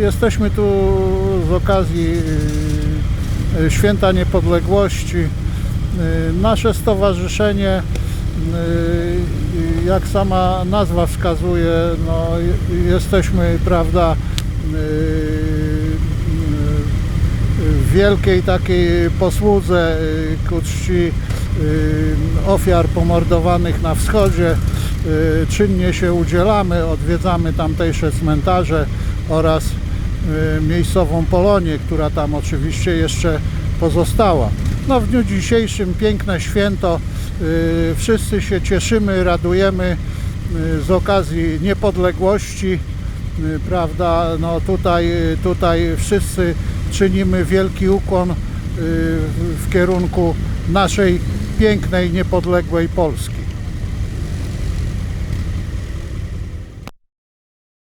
Jesteśmy tu z okazji y, Święta Niepodległości. Y, Nasze stowarzyszenie, y, jak sama nazwa wskazuje, no, jesteśmy, prawda, w wielkiej takiej posłudze ku czci ofiar pomordowanych na wschodzie. Czynnie się udzielamy, odwiedzamy tamtejsze cmentarze oraz miejscową Polonię, która tam oczywiście jeszcze pozostała. No, w dniu dzisiejszym piękne święto. y, Wszyscy się cieszymy, radujemy y, z okazji niepodległości y, prawda, no tutaj, tutaj wszyscy czynimy wielki ukłon y, w kierunku naszej pięknej, niepodległej Polski.